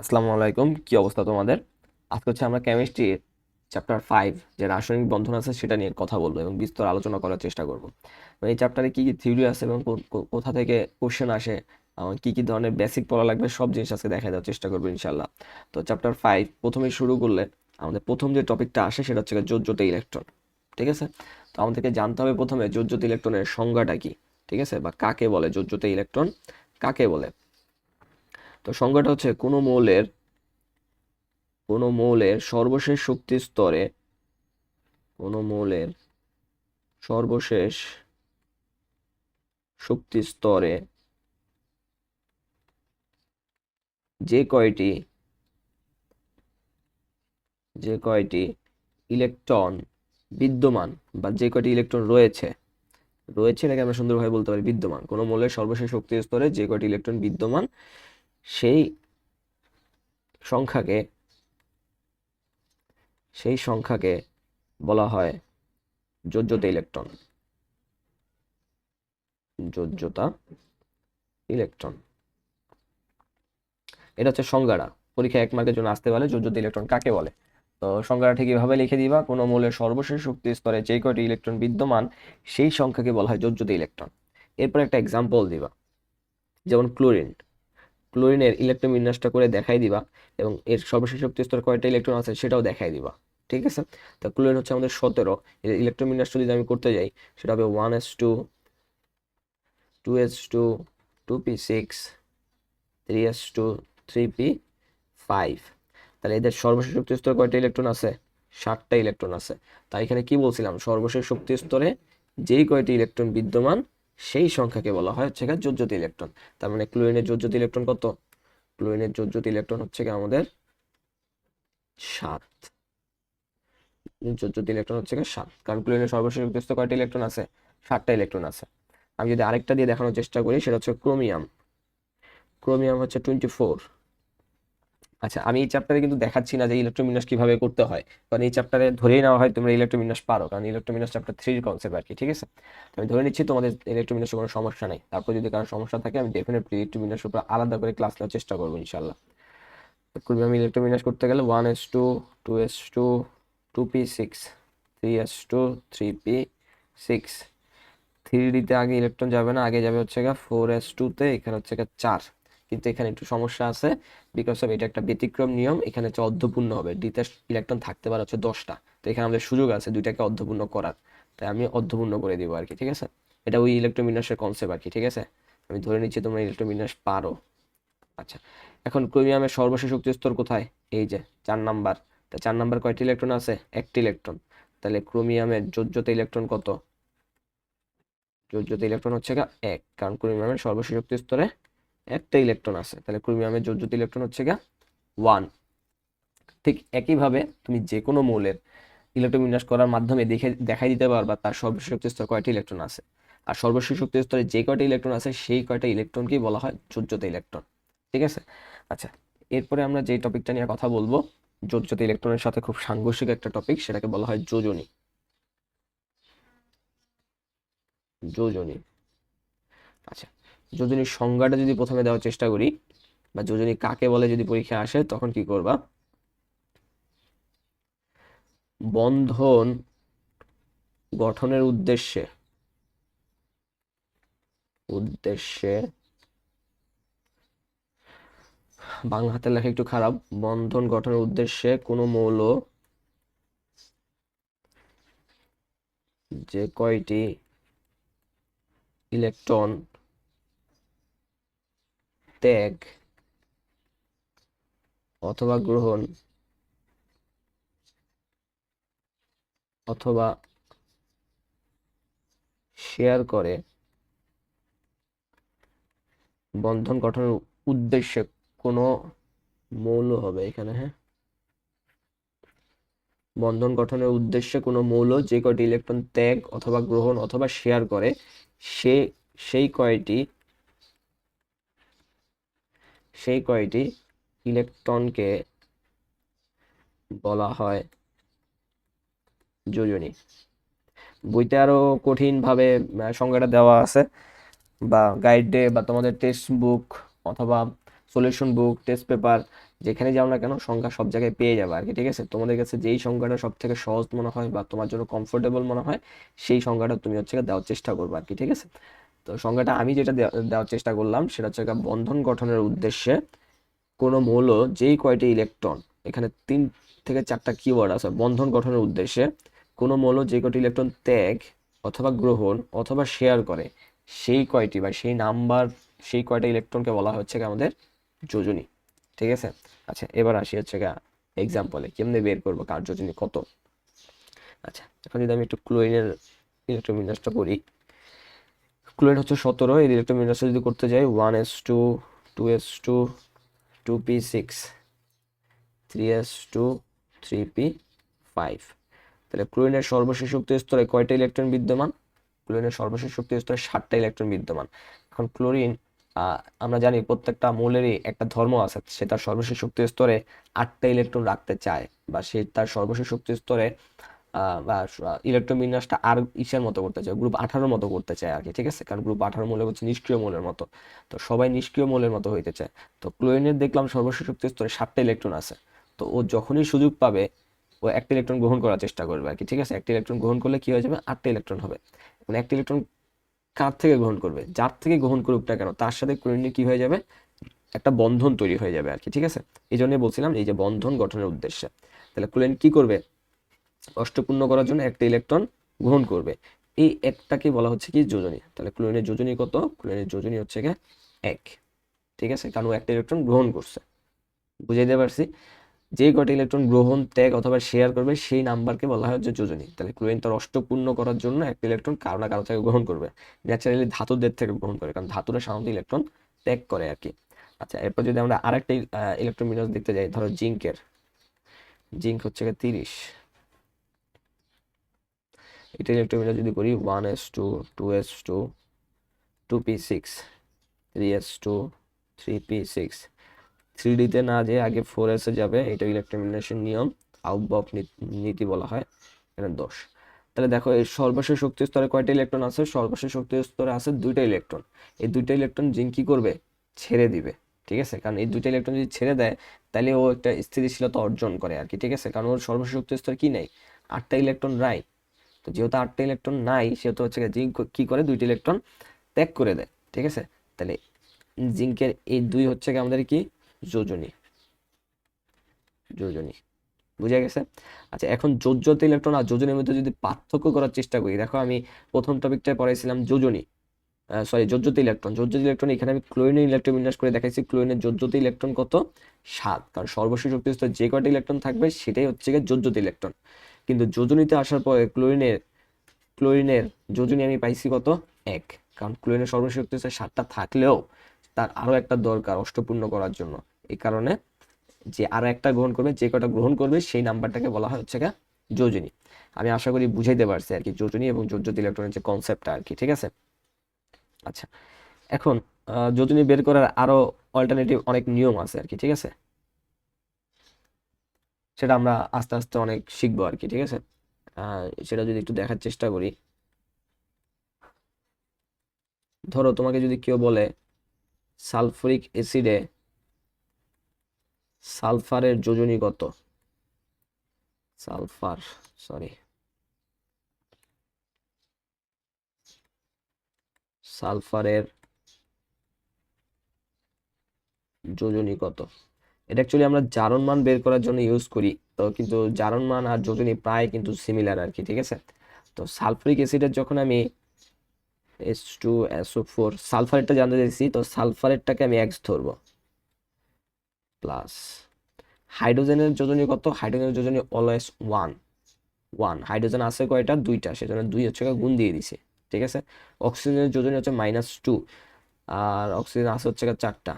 আসসালামু আলাইকুম, কি অবস্থা তোমাদের? আজকে হচ্ছে আমরা কেমিস্ট্রির চ্যাপ্টার ফাইভ যে রাসায়নিক বন্ধন আছে সেটা নিয়ে কথা বলব এবং বিস্তর আলোচনা করার চেষ্টা করব। এই চ্যাপ্টারে কি কি থিওরি আছে এবং কোথা থেকে কোশ্চেন আসে, এবং কি কি ধরনের বেসিক পড়া লাগবে, সব জিনিস আজকে দেখা দেওয়ার চেষ্টা করব ইনশাল্লাহ তো চ্যাপ্টার ফাইভ প্রথমে শুরু করলে আমাদের প্রথম যে টপিকটা আসে সেটা হচ্ছে যোজ্যতে ইলেকট্রন ঠিক আছে? তো আমাদেরকে জানতে হবে প্রথমে যোজ্যতে ইলেকট্রনের সংজ্ঞাটা কি, ঠিক আছে? বা কাকে বলে যোজ্যতে ইলেকট্রন কাকে বলে? তো সংজ্ঞাটা হচ্ছে কোনো মৌলের কোনো মৌলের সর্বশেষ শক্তি স্তরে, কোনো মৌলের সর্বশেষ শক্তি স্তরে যে কয়টি যে কয়টি ইলেকট্রন বিদ্যমান বা যে কয়টি ইলেকট্রন রয়েছে রয়েছে এটাকে আমরা সুন্দরভাবে বলতে পারি বিদ্যমান? কোনো মৌলের সর্বশেষ শক্তি স্তরে যে কয়টি ইলেকট্রন বিদ্যমান সেই সংখ্যাকে সেই সংখ্যাকে বলা হয় যোজ্যতা ইলেকট্রন। যোজ্যতা ইলেকট্রন। এটা হচ্ছে সংজ্ঞাটা। পরীক্ষা এক মার্কের জন্য আসতে পারে যোজ্যতা ইলেকট্রন কাকে বলে? তো সংজ্ঞাটা ঠিক এভাবে লিখে দিবা? কোনো মৌলের সর্বশেষ শক্তি স্তরে যে কয়টি ইলেকট্রন বিদ্যমান, সেই সংখ্যাকে বলা হয় যোজ্যতা ইলেকট্রন। এরপর একটা এক্সাম্পল দিবা। যেমন ক্লোরিন ক্লোরিনের ইলেকট্রন বিন্যাসটা করে দেখাই দিবা এবং এর সর্বশেষ শক্তি স্তর কয়টা ইলেকট্রন আছে সেটাও দেখাই দিবা, ঠিক আছে? তো ক্লোরিন হচ্ছে আমাদের সতেরো, এর ইলেকট্রন বিন্যাসটা যদি আমি করতে যাই, সেটা হবে one S two two S two two P six three S two three P five তাহলে এদের সর্বশেষ শক্তি স্তরে কয়টা ইলেকট্রন আছে? ষাটটা ইলেকট্রন আছে। তাই এখানে কি বলছিলাম? সর্বশেষ শক্তি স্তরে যেই কয়টি ইলেকট্রন বিদ্যমান সেই সংখ্যাকে বলা হয় হচ্ছে গিয়ে যোজ্যতি ইলেকট্রন। তার মানে ক্লোরিনের যোজ্যতি ইলেকট্রন কত? ক্লোরিনের যোজ্যতি ইলেকট্রন হচ্ছে গিয়ে আমাদের সাত। যোজ্যতি ইলেকট্রন হচ্ছে গিয়ে সাত। কারণ ক্লোরিনের সর্বশেষ উদ্দেশ্য কয়টা ইলেকট্রন আছে? সাতটা ইলেকট্রন আছে। আমি যদি আরেকটা দিয়ে দেখানোর চেষ্টা করি, সেটা হচ্ছে ক্রোমিয়াম। ক্রোমিয়াম হচ্ছে টোয়েন্টি ফোর। আচ্ছা আমি এই চ্যাপ্টারে কিন্তু দেখাচ্ছি না যে ইলেকট্রোমিনাস কীভাবে করতে হয়। কারণ এই চ্যাপ্টারে ধরেই নেওয়া হয় তোমরা ইলেকট্রোমিনাস পারো। কারণ ইলেকট্রোমিনাস চ্যাপ্টার থ্রির কনসেপ্ট আর কি, ঠিক আছে? তো আমি ধরে নিচ্ছি তোমাদের ইলেকট্রোমিনাসের কোনো সমস্যা নেই। তারপর যদি কারও সমস্যা থাকে, আমি ডেফিনেটলি ইলেকট্রোমিনাসের উপর আলাদা করে ক্লাস নেওয়ার চেষ্টা করব ইনশাল্লাহ করবি আমি ইলেকট্রোমিনাস করতে গেলে one s two two s two two p six three s two three p six three ডিতে আগে ইলেকট্রন যাবে না, আগে যাবে হচ্ছে গা ফোর এস টুতে এখানে হচ্ছে গা চার। কিন্তু এখানে একটু সমস্যা আছে বিকজ অফ এটা একটা ব্যতিক্রম নিয়ম, এখানে হচ্ছে অর্ধপূর্ণ হবে। ডিতে ইলেকট্রন থাকতে পারে হচ্ছে দশটা। তো এখানে আমাদের সুযোগ আছে দুইটাকে অর্ধপূর্ণ করার। তাই আমি অর্ধপূর্ণ করে দিব আর কি ঠিক আছে? এটা ওই ইলেকট্রোমিনাসের কনসেপ্ট আর কি ঠিক আছে? আমি ধরে নিচ্ছি তোমরা ইলেকট্রোমিনাস পারো। আচ্ছা এখন ক্রোমিয়ামের সর্বশেষ শক্তি স্তর কোথায়? এই যে, চার নাম্বার। তা চার নাম্বার কয়টি ইলেকট্রন আছে? একটি ইলেকট্রন তাহলে ক্রোমিয়ামের যোজ্যতা ইলেকট্রন কত? যোজ্যতা ইলেকট্রন হচ্ছে এক, কারণ ক্রোমিয়ামের সর্বশেষ শক্তি স্তরে একটা ইলেকট্রন আছে। তাহলে ক্রোমিয়ামের যোজ্যতা ইলেকট্রন হচ্ছে গা ওয়ান ঠিক একইভাবে তুমি যে কোনো মৌলের ইলেকট্রন বিন্যাস করার মাধ্যমে দেখে, দেখাই দিতে পারবা তার সর্বশেষ শক্তি স্তরে কয়টি ইলেকট্রন আছে। আর সর্বশেষ শক্তি স্তরে যে কয়টা ইলেকট্রন আছে, সেই কয়টা ইলেকট্রনকেই বলা হয় যোজ্যতা ইলেকট্রন ঠিক আছে? আচ্ছা এরপরে আমরা যে টপিকটা নিয়ে কথা বলব যোজ্যতা ইলেকট্রনের সাথে খুব সাংঘর্ষিক একটা টপিক সেটাকে বলা হয় যোজনী। যোজনী। আচ্ছা যোজনীর সংজ্ঞাটা যদি প্রথমে দেওয়ার চেষ্টা করি, বা যোজনী কাকে বলে যদি পরীক্ষা আসে, তখন কি করবা? বন্ধন গঠনের উদ্দেশ্যে উদ্দেশ্যে বাংলা হাতের লেখা একটু খারাপ, বন্ধন গঠনের উদ্দেশ্যে কোনো মৌল যে কয়টি ইলেকট্রন ত্যাগ অথবা গ্রহণ অথবা শেয়ার করে বন্ধন গঠনের উদ্দেশ্যে কোনো মৌল হবে এখানে হ্যাঁ? বন্ধন গঠনের উদ্দেশ্যে কোনো মৌল যে কয়টি ইলেকট্রন ত্যাগ অথবা গ্রহণ অথবা শেয়ার করে সে সেই কয়টি সেই কয়টি ইলেকট্রনকে বলা হয় যোজনী। বইতে আরও কঠিন ভাবে সংজ্ঞাটা দেওয়া আছে বা গাইডে বা তোমাদের টেক্সট বুক অথবা সলিউশন বুক টেস্ট পেপার যেখানে যাও না কেন সংখ্যা সব জায়গায় পেয়ে যাবে আর কি ঠিক আছে? তোমাদের কাছে যেই সংখ্যাটা সব থেকে সহজ মনে হয় বা তোমার জন্য কমফোর্টেবল মনে হয়, সেই সংখ্যাটা তুমি হচ্ছে দেওয়ার চেষ্টা করবে আর কি ঠিক আছে? তো সংজ্ঞাটা আমি যেটা দেওয়া- দেওয়ার চেষ্টা করলাম সেটা হচ্ছে বন্ধন গঠনের উদ্দেশ্যে কোনো মৌল যেই কয়টি ইলেকট্রন এখানে তিন থেকে চারটা কিওয়ার্ড আছে, বন্ধন গঠনের উদ্দেশ্যে কোনো মৌল যে কয়টি ইলেকট্রন ত্যাগ অথবা গ্রহণ অথবা শেয়ার করে, সেই কয়টি বা সেই নাম্বার সেই কয়টা ইলেকট্রনকে বলা হচ্ছে আমাদের যোজনী, ঠিক আছে? আচ্ছা এবার আসি হচ্ছে এক্সাম্পলে কেমনে বের করব, কার যোজনী কত? আচ্ছা এখন যদি আমি একটু ক্লোরিনের ইলেকট্রোমিনাসটা করি। ক্লোরিন হচ্ছে সতেরো এর ইলেকট্রোমিনাসটা যদি করতে যাই one s two two s two two p six three s two three p five তাহলে ক্লোরিনের সর্বশেষ শক্তি স্তরে কয়টা ইলেকট্রন বিদ্যমান? ক্লোরিনের সর্বশেষ শক্তি স্তরে ষাটটা ইলেকট্রন বিদ্যমান। এখন ক্লোরিন আমরা জানি প্রত্যেকটা মৌলেরই একটা ধর্ম আছে, সে তার সর্বশেষ শক্তি স্তরে আটটা ইলেকট্রন রাখতে চায়, বা সে তার সর্বশেষ শক্তি স্তরে বা ইলেকট্রন বিন্যাসটা আর ইসের মতো করতে চায় গ্রুপ আঠারোর মতো করতে চায় আর কি, ঠিক আছে? কারণ গ্রুপ আঠারো মৌল হচ্ছে নিষ্ক্রিয় মৌলের মতো। তো সবাই নিষ্ক্রিয় মৌলের মতো হইতে চায়। তো ক্লোরিনের দেখলাম সর্বশেষ শক্তি স্তরে ষাটটা ইলেকট্রন আছে। তো ও যখনই সুযোগ পাবে, ও একটা ইলেকট্রন গ্রহণ করার চেষ্টা করবে আর কি, ঠিক আছে? একটা ইলেকট্রন গ্রহণ করলে কি হয়ে যাবে? আটটা ইলেকট্রন হবে। মানে একটা ইলেকট্রন কার থেকে গ্রহণ করবে? যার থেকে গ্রহণ করুক না কেন, তার সাথে ক্লোরিনের কি হয়ে যাবে? একটা বন্ধন তৈরি হয়ে যাবে আর কি, ঠিক আছে? এই জন্যই বলছিলাম এই যে বন্ধন গঠনের উদ্দেশ্যে। তাহলে ক্লোরিন কি করবে? অষ্টপূর্ণ করার জন্য একটা ইলেকট্রন গ্রহণ করবে। এই একটাকে বলা হচ্ছে কি? যোজনী। তাহলে ক্লোরিনের যোজনী কত? ক্লোরিনের যোজনী হচ্ছে গিয়ে এক। ঠিক আছে? কারণ ও একটা ইলেকট্রন গ্রহণ করছে। বুঝাই দিতে পারছি? যে কটা ইলেকট্রন গ্রহণ, ত্যাগ অথবা শেয়ার করবে, সেই নাম্বারকে বলা হয় হচ্ছে যোজনী। তাহলে ক্লোরিন তার অষ্টপূর্ণ করার জন্য একটা ইলেকট্রন কারও না কারও থেকে গ্রহণ করবে। ন্যাচারালি ধাতুদের থেকে গ্রহণ করে, কারণ ধাতুরা সাধারণত ইলেকট্রন ত্যাগ করে আর কি। আচ্ছা এরপর যদি আমরা আরেকটা ইলেকট্রন বিন্যাস দেখতে যাই, ধরো জিঙ্কের। জিঙ্ক হচ্ছে তিরিশ। এটা ইলেকট্রন বিন্যাস যদি করি one s two two s two two p six three s two three p six three ডিতে না যে আগে ফোর এসে যাবে, এটা ইলেকট্রোমিনেশন নিয়ম আউটবক নীতি বলা হয়, এখানে দোষ তাহলে দেখো, এই সর্বশেষ শক্তি স্তরে কয়টা ইলেকট্রন আছে? সর্বশেষ শক্তি স্তরে আছে দুইটা ইলেকট্রন এই দুইটা ইলেকট্রন জিঙ্ক কি করবে? ছেড়ে দিবে, ঠিক আছে? কারণ এই দুইটা ইলেকট্রন যদি ছেড়ে দেয়, তাহলে ও একটা স্থিতিশীলতা অর্জন করে আর কি, ঠিক আছে? কারণ ওর সর্বশেষ শক্তি স্তরে কি নেই? আটটা ইলেকট্রন নাই তো যেহেতু আটটা ইলেকট্রন নাই, সেহেতু হচ্ছে জিঙ্ক কি করে দুইটি ইলেকট্রন ত্যাগ করে দেয়, ঠিক আছে? তাহলে জিঙ্কের এই দুই হচ্ছে আমাদের কি? যোজনী। যোজনী। বুঝা গেছে? আচ্ছা এখন যোজ্যত ইলেকট্রন আর যোজনীর মধ্যে যদি পার্থক্য করার চেষ্টা করি, দেখো আমি প্রথম টপিকটায় পড়াইছিলাম যোজনী। সরি যোজ্যত ইলেকট্রন যোজ্যত ইলেকট্রন এখানে আমি ক্লোরিনের ইলেকট্রন বিন্যাস করে দেখাইছি। ক্লোরিনের যোজ্যত ইলেকট্রন কত? সাত। কারণ সর্বশেষ শক্তি স্তরে যে কয়টা ইলেকট্রন থাকবে, সেটাই হচ্ছে গিয়ে যোজ্যত ইলেকট্রন কিন্তু যোজনীতে আসার পরে ক্লোরিনের ক্লোরিনের যোজনী আমি পাইছি কত? এক। কারণ ক্লোরিনের সর্বশেষ হচ্ছে সাতটা থাকলেও তার আরও একটা দরকার অষ্টপূর্ণ করার জন্য। এই কারণে যে আরও একটা গ্রহণ করবে, যে কটা গ্রহণ করবে, সেই নাম্বারটাকে বলা হয় হচ্ছে যোজনী। আমি আশা করি বুঝাইতে পারছি আর কি যোজনী এবং যোজ্যত ইলেকট্রনের যে কনসেপ্টটা আর কি, ঠিক আছে? আচ্ছা এখন যোজনী বের করার আরও অল্টারনেটিভ অনেক নিয়ম আছে আর কি, ঠিক আছে? সেটা আমরা আস্তে আস্তে অনেক শিখব আর কি ঠিক আছে? সেটা যদি একটু দেখার চেষ্টা করি। ধরো তোমাকে যদি কেউ বলে, সালফুরিক অ্যাসিডে সালফারের যোজনী কত? Sulphur, sorry. সালফারের যোজনী কত? এটা অ্যাকচুয়ালি আমরা জারণ মান বের করার জন্য ইউজ করি। তো কিন্তু জারণ মান আর যোজনী প্রায় কিন্তু সিমিলার আর কি, ঠিক আছে? তো সালফুরিক অ্যাসিডের যখন আমি এস টু এসও ফোর সালফারেটটা জানতে চাইছি, তো সালফারেরটাকে আমি এক্স ধরবো। প্লাস হাইড্রোজেনের যোজনী কত? হাইড্রোজেনের যোজনী অলওয়েজ ওয়ান ওয়ান হাইড্রোজেন আছে কয়টা? দুইটা। সেজন্য দুই হচ্ছে গুণ দিয়ে দিছে, ঠিক আছে? অক্সিজেনের যোজনী হচ্ছে মাইনাস টু আর অক্সিজেন আছে হচ্ছে চারটা।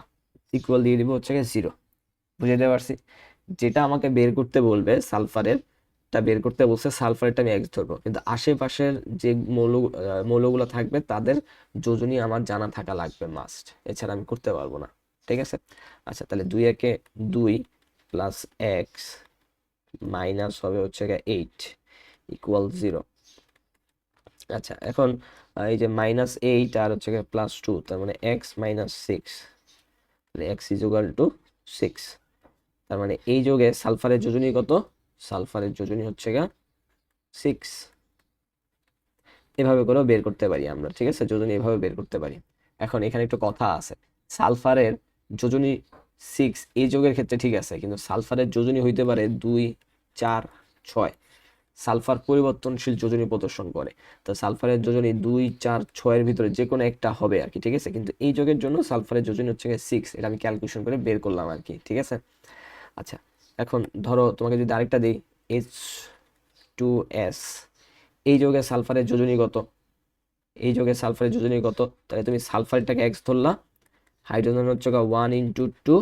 ইকুয়াল দিয়ে দিব হচ্ছে জিরো বুঝাতে পারছি? যেটা আমাকে বের করতে বলবে সালফারের তা বের করতে বলছে সালফারেরটা আমি এক্স ধরবো। কিন্তু আশেপাশের যে মৌল মৌলগুলো থাকবে তাদের যোজনী আমার জানা থাকা লাগবে মাস্ট এছাড়া আমি করতে পারব না। ঠিক আছে? আচ্ছা তাহলে দুই একে দুই প্লাস এক্স মাইনাস হবে হচ্ছে এইট ইকুয়াল জিরো আচ্ছা এখন এই যে মাইনাস এইট আর হচ্ছে প্লাস টু তার মানে x minus six x equal to six তার মানে এই যোগে সালফারের যোজনী কত? সালফারের যোজনী হচ্ছে গা সিক্স এভাবে করেও বের করতে পারি আমরা, ঠিক আছে? যোজনী এভাবে বের করতে পারি। এখন এখানে একটু কথা আছে। সালফারের যোজনী সিক্স এই যোগের ক্ষেত্রে ঠিক আছে, কিন্তু সালফারের যোজনী হইতে পারে দুই, চার, ছয়। সালফার পরিবর্তনশীল যোজনী প্রদর্শন করে। তো সালফারের যোজনী দুই, চার, ছয়ের ভিতরে যে কোনো একটা হবে আর কি, ঠিক আছে? কিন্তু এই যোগের জন্য সালফারের যোজনী হচ্ছে সিক্স এটা আমি ক্যালকুলেশন করে বের করলাম আর কি, ঠিক আছে? আচ্ছা এখন ধরো তোমাকে যদি আরেকটা দিই এইচ টু এস এই যোগে সালফারের যোজনী কত? এই যোগে সালফারের যোজনী কত? তাহলে তুমি সালফারটাকে এক্স ধরলা, হাইড্রোজেন হচ্ছে one into two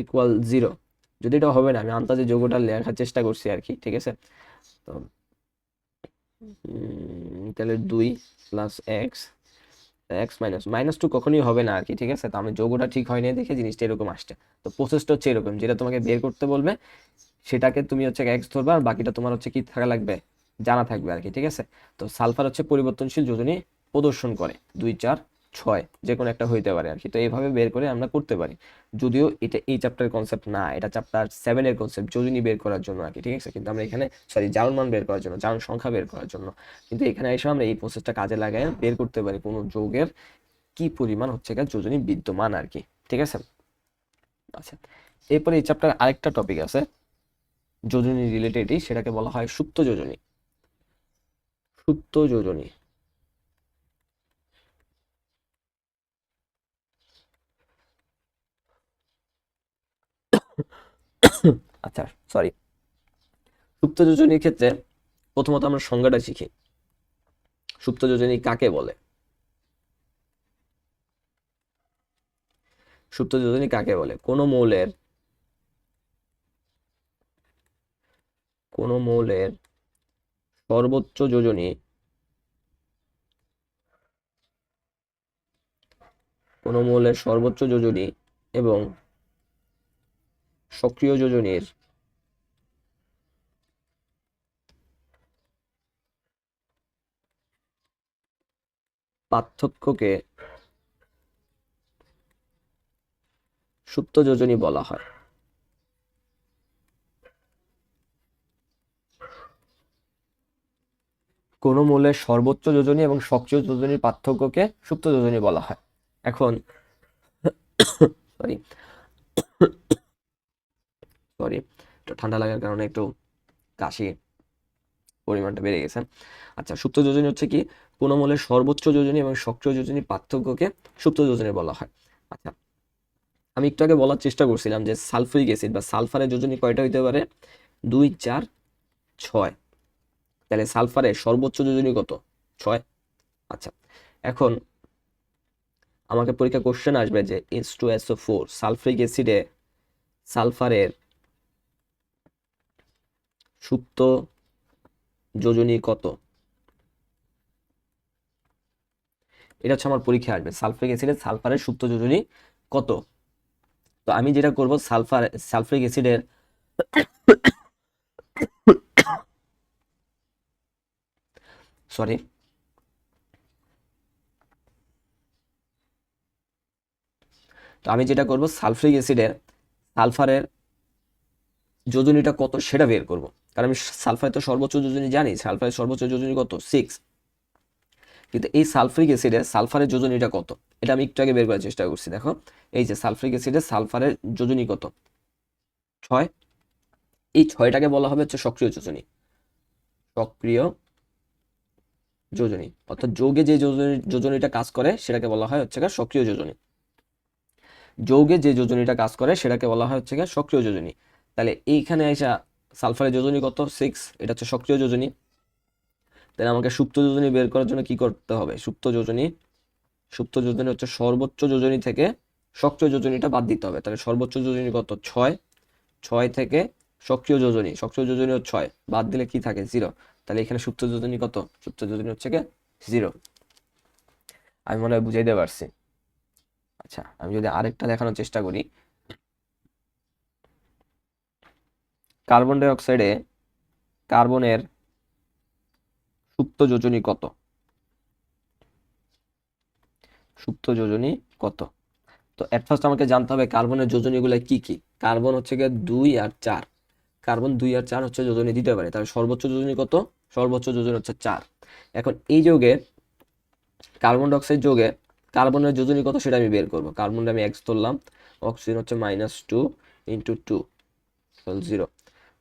equal zero যদি এটা হবে না, আমি আন্দাজে যোগটা লেখার চেষ্টা করছি আর কি, ঠিক আছে? তো তাহলে দুই plus x x minus minus two কখনোই হবে না আর কি ঠিক আছে? তো আমি যোগটা ঠিক হয়নি, দেখে জিনিসটা এরকম আসছে। তো প্রসেসটা হচ্ছে এরকম, যেটা তোমাকে বের করতে বলবে, সেটাকে তুমি হচ্ছে এক্স ধরবে, আর বাকিটা তোমার হচ্ছে কি থাকা লাগবে, জানা থাকবে আর কি ঠিক আছে? তো সালফার হচ্ছে পরিবর্তনশীল যোজনী প্রদর্শন করে, দুই চার ছয় যে কোনো একটা হইতে পারে আর কি তো এইভাবে বের করে আমরা করতে পারি। যদিও এটা এই চ্যাপ্টারের কনসেপ্ট না, এটা চ্যাপ্টার সেভেনের কনসেপ্ট যোজনী বের করার জন্য আর কি ঠিক আছে? কিন্তু আমরা এখানে সরি জারণ মান বের করার জন্য, জারণ সংখ্যা বের করার জন্য। কিন্তু এখানে এসে আমরা এই প্রসেসটা কাজে লাগাই বের করতে পারি কোনো যৌগের কি পরিমাণ হচ্ছে যোজনী বিদ্যমান আর কি ঠিক আছে? আচ্ছা এরপরে এই চ্যাপ্টার আরেকটা টপিক আছে, যোজনী রিলেটেডই সেটাকে বলা হয় সুপ্ত যোজনী। সুপ্ত যোজনী। আচ্ছা সরি সুপ্ত যোজনীর ক্ষেত্রে প্রথমত আমরা সংজ্ঞাটা শিখি। সুপ্ত যোজনী কাকে বলে? সুপ্ত যোজনী কাকে বলে? কোন মৌলের কোন মৌলের সর্বোচ্চ যোজনী কোন মৌলের সর্বোচ্চ যোজনী এবং সক্রিয় যোজনীর। পার্থক্যকে সুপ্ত যোজনী বলা হয়। কোন মূলের সর্বোচ্চ যোজনী এবং সক্রিয় যোজনীর পার্থক্যকে সুপ্ত যোজনী বলা হয়। এখন সরি সরি, একটু ঠান্ডা লাগার কারণে একটু কাশি পরিমাণটা বেড়ে গেছে। আচ্ছা সুপ্ত যোজনী হচ্ছে কি কোন মৌলের সর্বোচ্চ যোজনী এবং সক্রিয় যোজনী পার্থক্যকে সুপ্ত যোজনী বলা হয়। আচ্ছা আমি একটু আগে বলার চেষ্টা করছিলাম যে সালফুরিক অ্যাসিড বা সালফারের যোজনী কয়টা হইতে পারে? দুই, চার, ছয়। তাহলে সালফারের সর্বোচ্চ যোজনী কত? ছয়। আচ্ছা এখন আমাকে পরীক্ষা কোশ্চেন আসবে যে S two SO four sulphuric অ্যাসিডে সালফারের সুপ্ত যোজনী কত? এটা হচ্ছে আমার পরীক্ষা আসবে। সালফ্রিক অ্যাসিডে সালফারের সুপ্ত যোজনী কত? তো আমি যেটা করব, সালফার সালফ্রিক অ্যাসিডের সরি। তো আমি যেটা করব সালফ্রিক অ্যাসিডের সালফারের যোজনীটা কত সেটা বের করব। কারণ আমি সালফারের তো সর্বোচ্চ যোজনী জানি সালফারের সর্বোচ্চ যোজনী কত? সিক্স কিন্তু এই সালফ্রিক অ্যাসিডের সালফারের যোজনীটা কত? এটা আমি একটু আগে বের করার চেষ্টা করছি, দেখো। এই যে সালফ্রিক অ্যাসিডের সালফারের যোজনী কত? ছয়। এই ছয়টাকে বলা হবে হচ্ছে সক্রিয় যোজনী। সক্রিয় যোজনী। অর্থাৎ যোগে যে যোজনী, যোজনীটা কাজ করে, সেটাকে বলা হয় হচ্ছে সক্রিয় যোজনী। যৌগে যে যোজনীটা কাজ করে, সেটাকে বলা হয় হচ্ছে সক্রিয় যোজনী। তাহলে এইখানে এসা সালফারের যোজনী কত? সিক্স এটা হচ্ছে সক্রিয় যোজনী। তাহলে আমাকে সুপ্ত যোজনী বের করার জন্য কি করতে হবে? সুপ্ত যোজনী সুপ্ত যোজনী হচ্ছে সর্বোচ্চ যোজনী থেকে সক্রিয় যোজনীটা বাদ দিতে হবে। তাহলে সর্বোচ্চ যোজনী কত? ছয়। ছয় থেকে সক্রিয় যোজনী সক্রিয় যোজনী হচ্ছে ছয়। বাদ দিলে কি থাকে? জিরো তাহলে এখানে সুপ্ত যোজনী কত? সুপ্ত যোজনী হচ্ছে কি জিরো আমি মনে হয় বুঝাইতে পারছি। আচ্ছা আমি যদি আরেকটা দেখানোর চেষ্টা করি কার্বন ডাইঅক্সাইডে কার্বনের সুপ্ত যোজনী কত? সুপ্ত যোজনী কত? তো এট ফার্স্ট আমাকে জানতে হবে কার্বনের যোজনীগুলো কি কি? কার্বন হচ্ছে গিয়ে দুই আর চার। কার্বন দুই আর চার হচ্ছে যোজনী দিতে পারে। তাহলে সর্বোচ্চ যোজনী কত? সর্বোচ্চ যোজনী হচ্ছে চার। এখন এই যোগে কার্বন ডাইঅক্সাইড যোগে কার্বনের যোজনী কত সেটা আমি বের করব। কার্বনটা আমি এক্স ধরলাম অক্সিজেন হচ্ছে minus two into two zero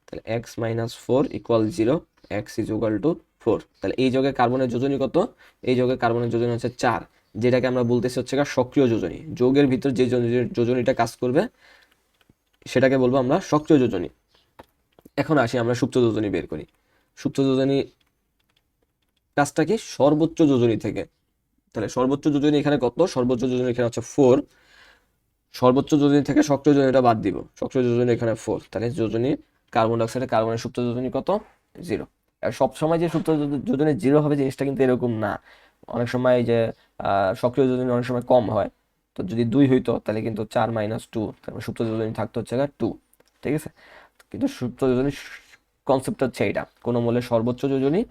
তাহলে x minus four equal zero x is equal to four তাহলে এই যোগে কার্বনের যোজনী কত? এই যোগে কার্বনের যোজনী হচ্ছে চার, যেটাকে আমরা বলতেছি হচ্ছে সক্রিয় যোজনী। যোগের ভিতর যে যোজনীটা কাজ করবে, সেটাকে বলব আমরা সক্রিয় যোজনী। এখন আসি আমরা সুপ্ত যোজনী বের করি। সুপ্ত যোজনী কাজটা কি? সর্বোচ্চ যোজনী থেকে। তাহলে সর্বোচ্চ যোজনী এখানে কত? সর্বোচ্চ যোজনী এখানে হচ্ছে ফোর সর্বোচ্চ যোজনী থেকে সক্রিয় যোজনীটা বাদ দিব। সক্রিয় যোজনী এখানে ফোর তাহলে যোজনী কার্বন ডাইঅক্সাইডে কার্বনের সুপ্ত যোজনী কত? জিরো। আর সবসময় যে সুপ্ত যোজ- যোজনী জিরো হবে, জিনিসটা কিন্তু এরকম না। অনেক সময় যে সক্রিয় যোজনী অনেক সময় কম হয়। তো যদি দুই হইতো, তাহলে কিন্তু চার মাইনাস টু তারপর সুপ্ত যোজনী থাকতো হচ্ছে টু, ঠিক আছে? কিন্তু সুপ্ত যোজনী কনসেপ্ট হচ্ছে এটা কোনো মূল্যে সর্বোচ্চ যোজনী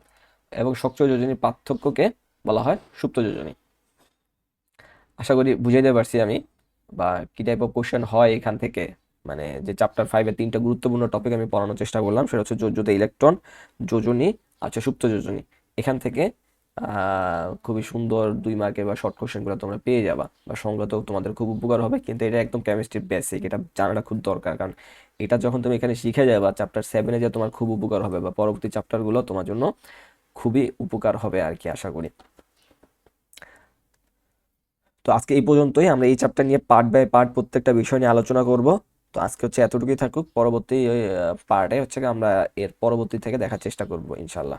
এবং সক্রিয় যোজনীর পার্থক্যকে বলা হয় সুপ্ত যোজনী। আশা করি বুঝাইতে পারছি আমি, বা কি টাইপ অফ কোশ্চেন হয় এখান থেকে। মানে যে চ্যাপ্টার ফাইভের তিনটা গুরুত্বপূর্ণ টপিক আমি পড়ানোর চেষ্টা করলাম, সেটা হচ্ছে যোজ্যতে ইলেকট্রন যোজনী আচ্ছা সুপ্ত যোজনী এখান থেকে খুবই সুন্দর দুই মার্কের বা শর্ট কোশ্চেনগুলো তোমরা পেয়ে যাবা, বা সংগত তোমাদের খুব উপকার হবে, কিন্তু এটা একদম কেমিস্ট্রির বেসিক এটা জানাটা খুব দরকার, কারণ এটা যখন তুমি এখানে শিখে যাবা চ্যাপ্টার সেভেনে যে তোমার খুব উপকার হবে, বা পরবর্তী চ্যাপ্টারগুলো তোমার জন্য খুবই উপকার হবে আর কি, আশা করি। তো আজকে এই পর্যন্তই, আমরা এই চ্যাপ্টার নিয়ে পার্ট বাই পার্ট প্রত্যেকটা বিষয় নিয়ে আলোচনা করব। তো আজকে হচ্ছে এতটুকুই থাকুক। পরবর্তী পার্টে হচ্ছে আমরা এর পরবর্তী থেকে দেখার চেষ্টা করব ইনশাল্লাহ